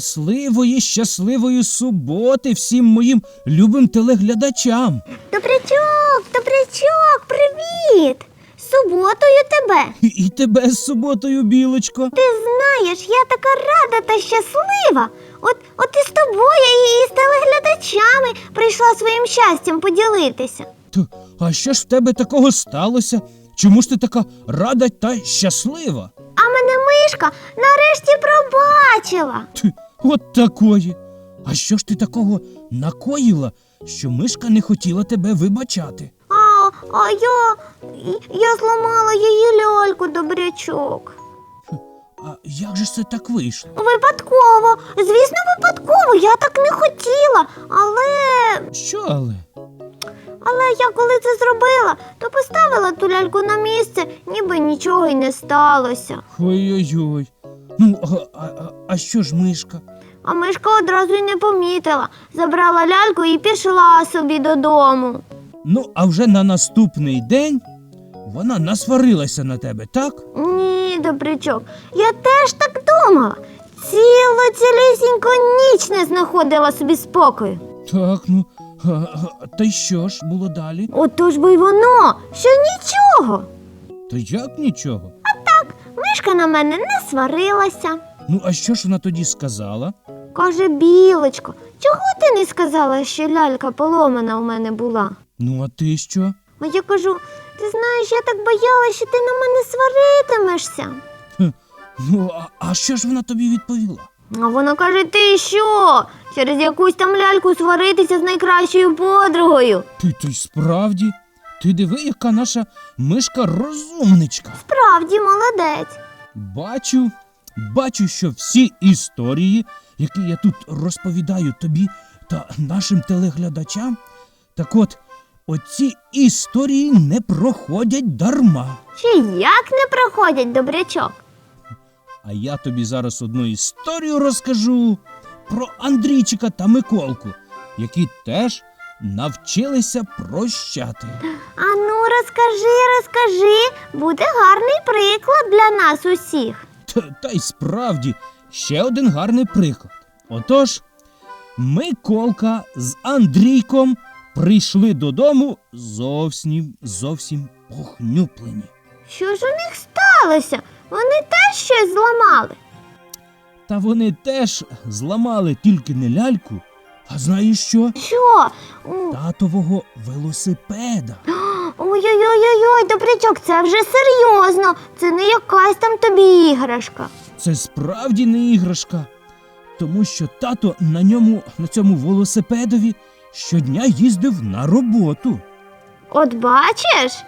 щасливої, щасливої суботи всім моїм любим телеглядачам. Добрячок, добрячок, привіт! З суботою тебе! І, і тебе з суботою, білочко. Ти знаєш, я така рада та щаслива. От, от і з тобою, і з телеглядачами прийшла своїм щастям поділитися. То, а що ж в тебе такого сталося? Чому ж ти така рада та щаслива? А мене мишка нарешті пробачила. Ти, от такої. А що ж ти такого накоїла, що мишка не хотіла тебе вибачати? А, а я, я зламала її ляльку, добрячок. А як же це так вийшло? Випадково, звісно, випадково, я так не хотіла, але Що але? Але я коли це зробила, то поставила ту ляльку на місце, ніби нічого й не сталося. Ой-ой-ой. Ну, а, а, а, що ж мишка? А мишка одразу й не помітила. Забрала ляльку і пішла собі додому. Ну, а вже на наступний день вона насварилася на тебе, так? Ні, добрячок, я теж так думала. Цілу цілісіньку ніч не знаходила собі спокою. Так, ну. А, а, та й що ж було далі? Отож бо й воно, що нічого. То як нічого? Мишка на мене не сварилася. Ну, а що ж вона тоді сказала? Каже, білочко, чого ти не сказала, що лялька поломана у мене була? Ну, а ти що? А я кажу, ти знаєш, я так боялася, що ти на мене сваритимешся. Хм, Ну, а, а що ж вона тобі відповіла? А вона каже, ти що? Через якусь там ляльку сваритися з найкращою подругою. Ти то й справді? Ти диви, яка наша мишка розумничка. Справді молодець. Бачу, бачу, що всі історії, які я тут розповідаю тобі та нашим телеглядачам, так от, оці історії не проходять дарма. Чи як не проходять добрячок? А я тобі зараз одну історію розкажу про Андрійчика та Миколку, які теж навчилися прощати. А ну розкажи, розкажи, буде гарний приклад для нас усіх. Та, та й справді ще один гарний приклад. Отож, Миколка з Андрійком прийшли додому зовсім зовсім похнюплені. Що ж у них сталося? Вони теж щось зламали. Та вони теж зламали тільки не ляльку, а знаєш що? Що? Татового велосипеда. Ой-ой-ой-ой, добрячок, це вже серйозно. Це не якась там тобі іграшка. Це справді не іграшка, тому що тато на ньому, на цьому велосипедові щодня їздив на роботу. От бачиш?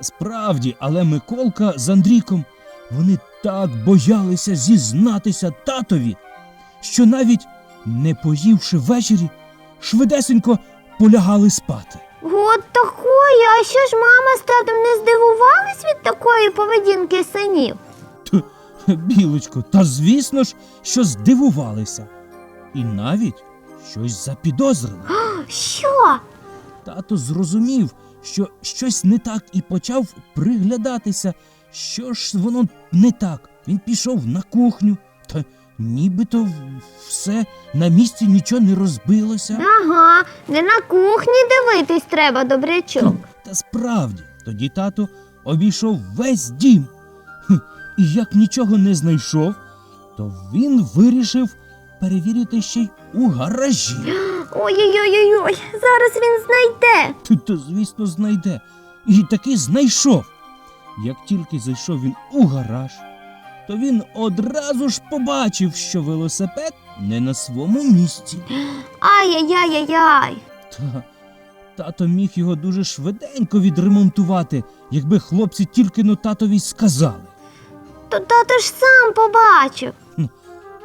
Справді, але Миколка з Андрійком вони так боялися зізнатися татові, що навіть не поївши ввечері, швидесенько полягали спати. От такої, а що ж мама з татом не здивувались від такої поведінки синів? Т, білочко, та звісно ж, що здивувалися. І навіть щось запідозрили. Що? Тато зрозумів, що щось не так і почав приглядатися. Що ж воно не так? Він пішов на кухню, та нібито все на місці нічого не розбилося. Ага, не на кухні дивитись треба, добрячок. Та справді, тоді тато обійшов весь дім. Хм, І як нічого не знайшов, то він вирішив перевірити ще й у гаражі. Ой-ой-ой-ой, зараз він знайде. Ти то, звісно, знайде. І таки знайшов. Як тільки зайшов він у гараж, то він одразу ж побачив, що велосипед не на своєму місці. Ай-яй-яй-яй-яй. Та тато міг його дуже швиденько відремонтувати, якби хлопці тільки но татові сказали. То тато ж сам побачив.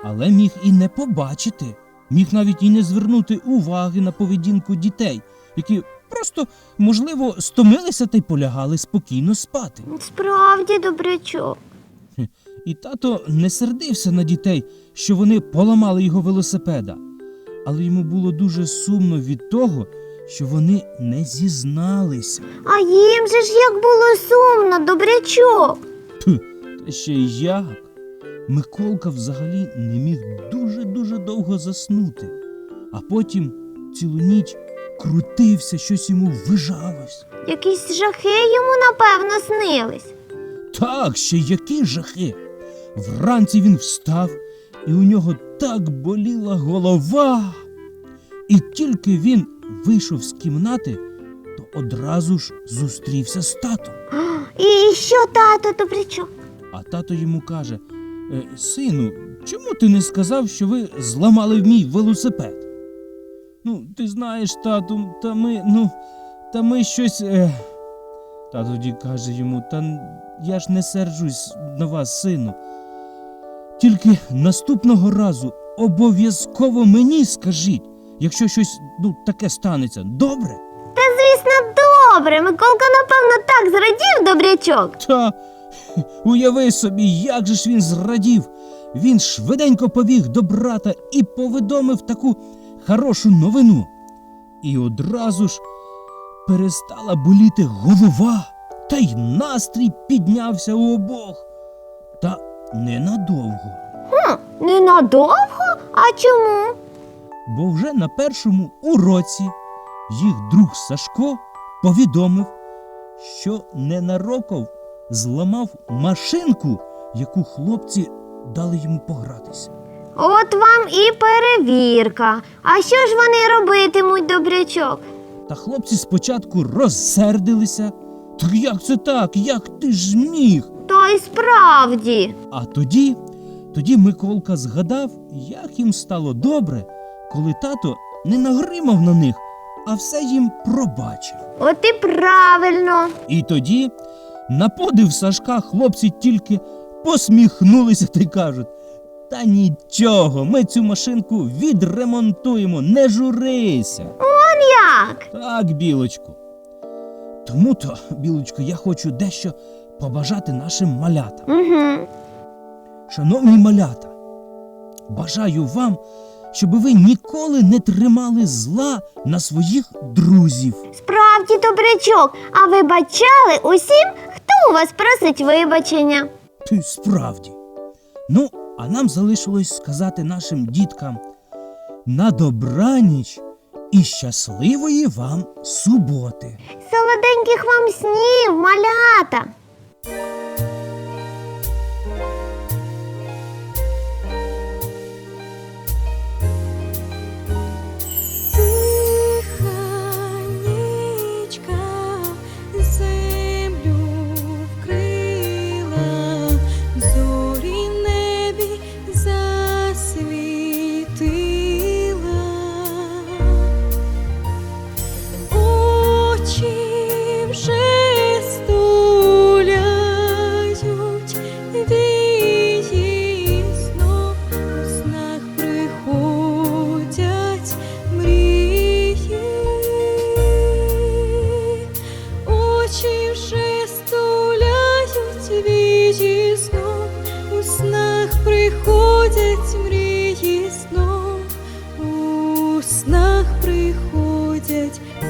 Але міг і не побачити, міг навіть і не звернути уваги на поведінку дітей, які просто, можливо, стомилися та й полягали спокійно спати. Справді, добрячок. І тато не сердився на дітей, що вони поламали його велосипеда, але йому було дуже сумно від того, що вони не зізналися. А їм же ж як було сумно, добрячок. Тьфу, та ще й як. Миколка взагалі не міг дуже-дуже довго заснути, а потім цілу ніч крутився, щось йому вижалось. Якісь жахи йому, напевно, снились. Так, ще які жахи. Вранці він встав, і у нього так боліла голова. І тільки він вийшов з кімнати, то одразу ж зустрівся з татом. І що, тато, добрячок? А тато йому каже: «Е, Сину, чому ти не сказав, що ви зламали мій велосипед? Ну, ти знаєш, тату, та ми, ну, та ми щось. Е... Тато тоді каже йому, та я ж не сержусь на вас, сину. Тільки наступного разу обов'язково мені скажіть, якщо щось ну, таке станеться. Добре? Та звісно, добре. Миколка, напевно, так зрадів добрячок. Та уяви собі, як же ж він зрадів. Він швиденько побіг до брата і повідомив таку хорошу новину. І одразу ж перестала боліти голова, та й настрій піднявся у обох. Ненадовго, Ненадовго? А чому? бо вже на першому уроці їх друг Сашко повідомив, що ненароков зламав машинку, яку хлопці дали йому погратися. От вам і перевірка. А що ж вони робитимуть, добрячок? Та хлопці спочатку розсердилися. Так як це так? Як ти ж міг? Та й справді. А тоді, тоді Миколка згадав, як їм стало добре, коли тато не нагримав на них, а все їм пробачив. От і правильно. І тоді, на подив Сашка, хлопці тільки посміхнулися та й кажуть: Та нічого, ми цю машинку відремонтуємо, не журися. Он Як? Так, білочку. Тому то, білочко, я хочу дещо побажати нашим малятам. Угу. Шановні малята, бажаю вам, щоб ви ніколи не тримали зла на своїх друзів. Справді, добрячок. А ви бачали усім, хто у вас просить вибачення? Ти справді. Ну, а нам залишилось сказати нашим діткам на добраніч і щасливої вам суботи. Солоденьких вам снів, малята. Música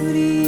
beauty.